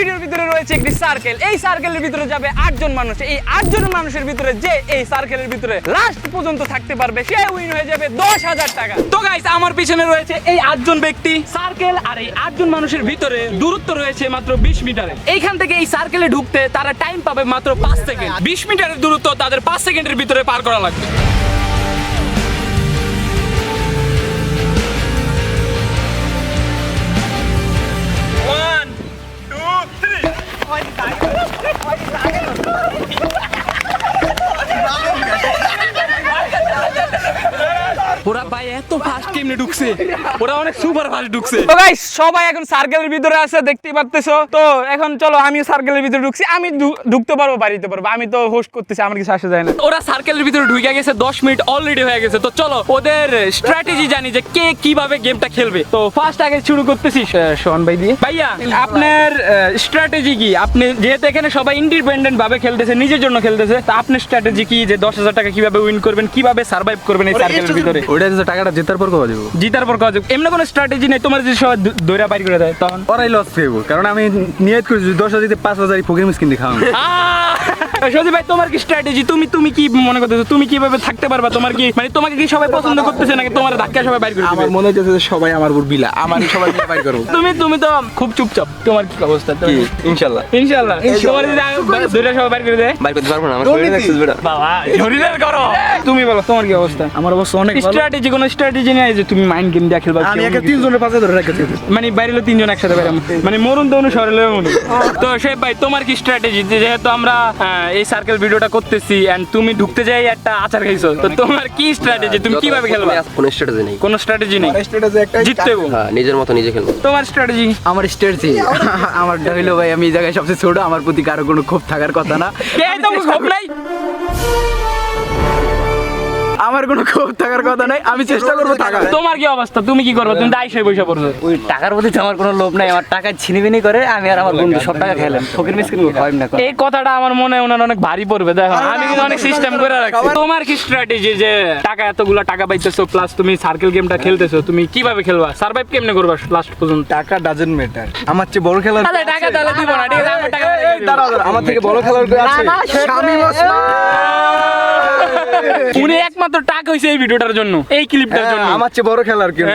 ভিডিওর ভিতরে রয়েছে একটি সার্কেল এই সার্কেলের ভিতরে যাবে আটজন মানুষ। এই আটজন মানুষের ভিতরে যে এই সার্কেলের ভিতরে লাস্ট পর্যন্ত থাকতে পারবে, সে উইন হয়ে যাবে দশ হাজার টাকা। তো গাইস আমার পিছনে রয়েছে এই আটজন ব্যক্তি। সার্কেল আর এই আটজন মানুষের ভিতরে দূরত্ব রয়েছে মাত্র বিশ মিটারে। এইখান থেকে এই সার্কেলে ঢুকতে তারা টাইম পাবে মাত্র পাঁচ সেকেন্ড। বিশ মিটারের দূরত্ব তাদের পাঁচ সেকেন্ডের ভিতরে পার করা লাগবে। এত ফাস্ট কেমনে ঢুকছে? ওরা অনেক সুপার ফাস্ট ঢুকছে। তো গাইস সবাই এখন সার্কেলের ভিতরে আছে দেখতেই পারতেছো? তো এখন চলো আমি সার্কেলের ভিতরে ঢুকছি। আমি ঢুকতে পারব বাড়িতে পারব। আমি তো হোস্ট করতেছি আমার কিছু আসে যায় না। ওরা সার্কেলের ভিতরে ঢুকে গেছে 10 মিনিট অলরেডি হয়ে গেছে। তো চলো ওদের স্ট্র্যাটেজি জানি যে কে কীভাবে গেমটা খেলবে। তো ফার্স্ট আগে শুরু করতেছি। ভাই দিয়ে ভাইয়া আপনার স্ট্র্যাটেজি কি? আপনি যেহেতু এখানে সবাই ইন্ডিপেন্ডেন্ট ভাবে খেলতেছে নিজের জন্য খেলতেছে তো আপনার স্ট্র্যাটেজি কি? যে দশ হাজার টাকা কীভাবে উইন করবেন কীভাবে সার্ভাইভ করবেন এই সার্কেলের ভিতরে? ওইটা যে টাকাটা জেতার পর কওয়া দেবো জিতার পর কাজ এমনি কোনো স্ট্র্যাটেজি নেই তোমার যদি সবাই দৌ- দৌড়া বাইর করে দেয় তখন? ওরাই লস খাইব কারণ আমি নিয়ত করেছি দশ হাজার পাঁচ হাজার ফকির মিসকিন দিয়ে খাওয়াবো সজি ভাই তোমার কি স্ট্র্যাটেজি তুমি তুমি কি মনে করতেছো? তুমি কীভাবে থাকতে পারবা? তোমার কি মানে তোমাকে কি সবাই পছন্দ করতেছে নাকি তোমার ধাক্কা সবাই বাইর করে আমার মনে হচ্ছে যে সবাই আমার উপর বিলা। আমার সবাই মিলে বাইর করব। তুমি তুমি তো খুব চুপচাপ। তোমার কি অবস্থা? কি? ইনশাল্লাহ ইনশাআল্লাহ। তোমার যদি দৌড়া সবাই বাইর করে দেয়? বাইর করতে পারব না আমার শরীরে দেখছিস বেটা বাবা শরীরের করো। তুমি বলো তোমার কি অবস্থা? আমার অবস্থা অনেক স্ট্র্যাটেজি কোনো স্ট্র্যাটেজি নেই যে তুমি মাইন্ড গেম দিয়ে খেলবা আমি একে তিনজনের পাশে ধরে রেখেছি মানে বাইরেলো তিনজন একসাথে বাইরে। মানে মরুন তো অনুসরণ মরুন। তো সে ভাই তোমার কি স্ট্র্যাটেজি যেহেতু আমরা এই সার্কেল ভিডিওটা করতেছি এন্ড তুমি ঢুকতে যাই একটা আচার খাইছো। তো তোমার কি স্ট্র্যাটেজি তুমি কীভাবে খেলবা? কোনো স্ট্র্যাটেজি নেই। কোনো স্ট্র্যাটেজি নেই। জিততে হবে হ্যাঁ নিজের মতো নিজে খেলব। তোমার স্ট্র্যাটেজি আমার স্ট্র্যাটেজি আমার হইল ভাই আমি এই জায়গায় সবচেয়ে ছোট আমার প্রতি কারও কোনো ক্ষোভ থাকার কথা না। কে তোমার খুব নাই? আমার কোনো ক্ষোভ থাকার কথা নাই আমি চেষ্টা করব থাকার। তোমার কি অবস্থা? তুমি কি করবে? তুমি দায়ী বসে পড়ছো। ওই টাকার প্রতি আমার কোনো লোভ নাই আমার টাকা ছিনিবিনি করে আমি আর আমার বন্ধু সব টাকা খেলাম। ফকির মিসকিন হয় না এই কথাটা আমার মনে হয় ওনার অনেক ভারী পড়বে দেখো। আমি কিন্তু অনেক সিস্টেম করে রাখছি। তোমার কি স্ট্র্যাটেজি যে টাকা এতগুলো টাকা পাইতেছো প্লাস তুমি সার্কেল গেমটা খেলতেছো তুমি কীভাবে খেলবা? সার্ভাইভ কেমনে করবা লাস্ট পর্যন্ত? টাকা ডাজেন্ট ম্যাটার আমার চেয়ে বড় খেলা তাহলে টাকা তাহলে দিব না ঠিক আছে? আমার টাকা থেকে বড় খেলার কেউ আছে? শামীম ওসমান। উনি একমাত্র টাক হয়েছে এই ভিডিওটার জন্য এই ক্লিপটার জন্য হ্যাঁ, আমার চেয়ে বড় খেলার কেউ।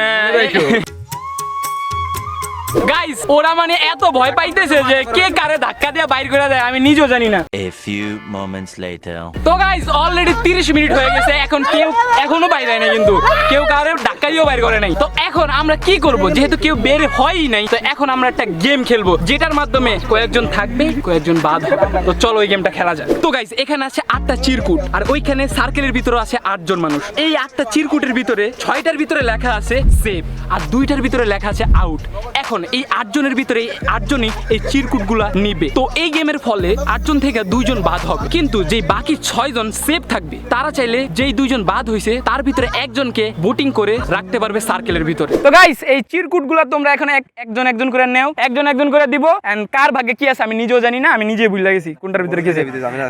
গাইস ওরা মানে এত ভয় পাইতেছে যে কে কারে ধাক্কা দিয়ে বাইর করে দেয় আমি নিজেও জানি না। A few moments later. তো গাইস অলরেডি 30 মিনিট হয়ে গেছে এখন কেউ এখনও বাইরে না কিন্তু। কেউ কারে ধাক্কা দিয়েও বাইর করে নাই। তো এখন আমরা কি করব? যেহেতু কেউ বের হয়ই নাই তো এখন আমরা একটা গেম খেলব যেটার মাধ্যমে কয়েকজন থাকবে কয়েকজন বাদ হবে। তো চলো ওই গেমটা খেলা যায় তো গাইস এখানে আছে আটটা চিরকুট আর ওইখানে সার্কেলের ভিতরে আছে আটজন মানুষ। এই আটটা চিরকুটের ভিতরে ছয়টার ভিতরে লেখা আছে সেভ আর দুইটার ভিতরে লেখা আছে আউট এখন এই আটজনের ভিতরে এই আটজনই এই চিরকুটগুলা নিবে। তো এই গেমের ফলে আটজন থেকে দুইজন বাদ হবে। কিন্তু যেই বাকি ছয়জন সেভ থাকবে তারা চাইলে যেই দুইজন বাদ হয়েছে তার ভিতরে একজনকে বোটিং করে রাখতে পারবে সার্কেলের ভিতরে। তো গাইস এই চিরকুটগুলা তোমরা এখন একজন একজন করে নেও। একজন একজন করে দিব। এন্ড কার ভাগ্যে কি আছে আমি নিজেও জানি না আমি নিজেই ভুলে গেছি। কোনটার ভিতরে কি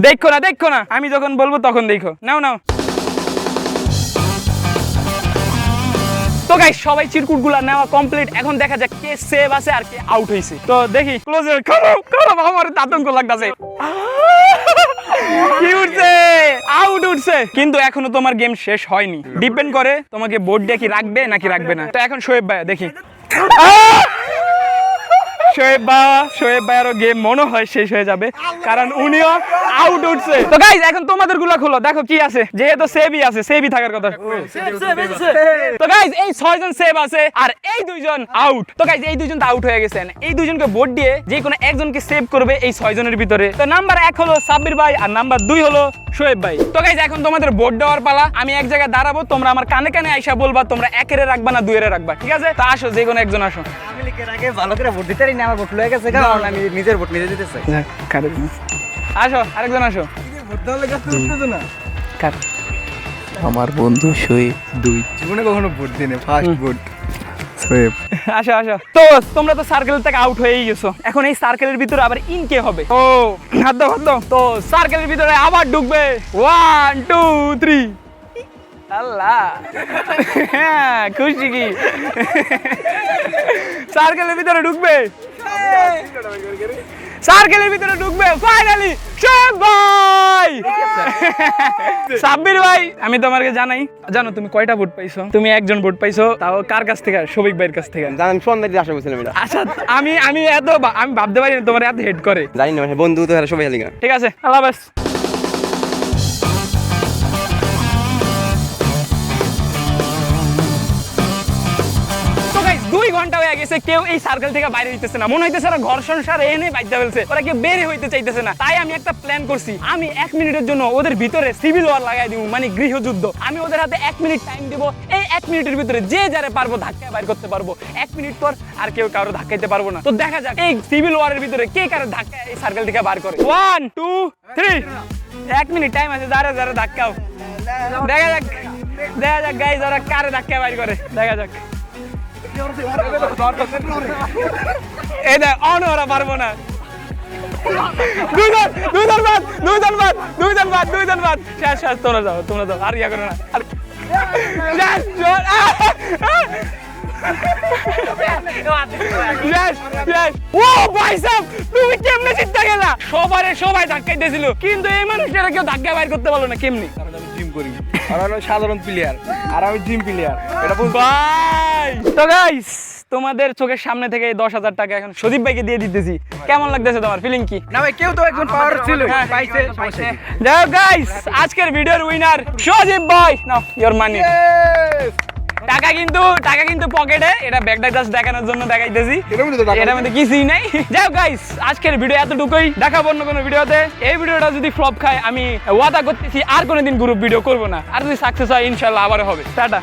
দেখো না দেখো না। আমি যখন বলব তখন দেখো। নাও নাও। তো গাইস সবাই নেওয়া কমপ্লিট এখন দেখা যাক কে সেভ আছে আর কে আউট হইছে। তো দেখি ক্লোজ করো করো আমার আতঙ্ক লাগতাছে। কি উঠছে? আউট উঠছে। কিন্তু এখনও তোমার গেম শেষ হয়নি। ডিপেন্ড করে তোমাকে বোর্ড দিয়ে কি রাখবে নাকি রাখবে না। তো এখন শোয়েব ভাই দেখি। শোয়েব বাবা শোয়েব ভাইয়েরও গেম মনে হয় শেষ হয়ে যাবে কারণ উনিও আউট উঠছে। তো গাইজ এখন তোমাদেরগুলো খোলো দেখো কি আছে। যেহেতু সেভই আছে সেভই থাকার কথা। তো গাইজ এই ছয়জন সেভ আছে আর এই দুইজন আউট তো গাইজ এই দুইজন তো আউট হয়ে গেছেন এই দুইজনকে ভোট দিয়ে যে কোনো একজনকে সেভ করবে এই ছয়জনের ভিতরে। তো নাম্বার এক হলো সাব্বির ভাই আর নাম্বার দুই হলো শোয়েব ভাই। তো গাইজ এখন তোমাদের ভোট দেওয়ার পালা। আমি এক জায়গায় দাঁড়াবো তোমরা আমার কানে কানে আইসা বলবা তোমরা একেরে রাখবা না দুইরে রাখবা ঠিক আছে? তা আসো যে কোনো একজন আসো। আমি লিখের আগে ভালো করে ভোট দিতে না। আমার ভোট লয়ে গেছে কারণ আমি নিজের ভোট নিজে দিতে চাই আসো আরেকজন আসো। কার। আমার বন্ধু দুই। জীবনে কখনো ভোট দিনে ফার্স্ট ভোট। আসো আসো। তো তোমরা তো সার্কেল থেকে আউট হয়েই গেছো। এখন এই সার্কেলের ভিতরে আবার ইন কে হবে? ও হাত দাও হাত দাও। তো সার্কেলের ভিতরে আবার ঢুকবে। ওয়ান টু থ্রি আল্লাহ। হ্যাঁ খুশি কি? সার্কেলের ভিতরে ঢুকবে। সার্কেলের ভিতরে ঢুকবে ফাইনালি ভাই! সাব্বির ভাই আমি তোমাকে জানাই। জানো তুমি কয়টা ভোট পাইছো? তুমি একজন ভোট পাইছো তাও কার কাছ থেকে? শফিক ভাইয়ের কাছ থেকে। জানেন সন্ধ্যাটি আশা করছিলাম এটা। আচ্ছা আমি আমি এত আমি ভাবতে পারি না তোমার এত হেড করে। জানি না মানে বন্ধু তো সবাই ঠিক আছে আল্লাহ হাফেজ। গেছে কেউ এই সার্কেল থেকে বাইরে হইতেছে না। মনে হইতেছে না ঘর সংসার এনে বাইতে ফেলছে। ওরা কেউ বের হইতে চাইতেছে না। তাই আমি একটা প্ল্যান করছি। আমি এক মিনিটের জন্য ওদের ভিতরে সিভিল ওয়ার লাগাই দিব মানে গৃহযুদ্ধ। আমি ওদের হাতে এক মিনিট টাইম দিব। এই এক মিনিটের ভিতরে যে যারে পারব ধাক্কা বাইর করতে পারব। এক মিনিট পর আর কেউ কারও ধাক্কাইতে পারব না। তো দেখা যাক, এই সিভিল ওয়ারের ভিতরে কে কারও ধাক্কা এই সার্কেল থেকে বার করে। ওয়ান টু থ্রি এক মিনিট টাইম আছে, যারা যারা ধাক্কাও। দেখা যাক দেখা যাক গাইজ ওরা কারে ধাক্কা বাইর করে। দেখা যাক। তুমি সবারে সবাই ধাক্কাই দিয়েছিল। কিন্তু এই মানুষটা কেউ ধাক্কা বাইর করতে পারল না, কেমনি? জিম করি। আর হলো সাধারণ প্লেয়ার আর আমি জিম প্লেয়ার এটা বল ভাই! তো গাইস তোমাদের চোখের সামনে থেকে দশ হাজার টাকা এখন সদীপ ভাইকে দিয়ে দিতেছি। কেমন লাগতেছে তোমার? ফিলিং কি? না ভাই কেউ তো একজন পাওয়ার ছিল পাইছে সমস্যা যাই হোক গাইস আজকের ভিডিওর উইনার সজীব ভাই। নাও ইওর মানি টাকা কিন্তু টাকা কিন্তু পকেটে। এটা ব্যাগটা জাস্ট দেখানোর জন্য দেখাইতেছি। এটা মধ্যে কিছুই নাই। যাও গাইস আজকের ভিডিও এতটুকুই। দেখাবো অন্য কোনো ভিডিওতে এই ভিডিওটা যদি ফ্লপ খায় আমি ওয়াদা করতেছি আর কোনোদিন গ্রুপ ভিডিও করব না। আর যদি সাকসেস হয় ইনশাল্লাহ আবার হবে। টাটা।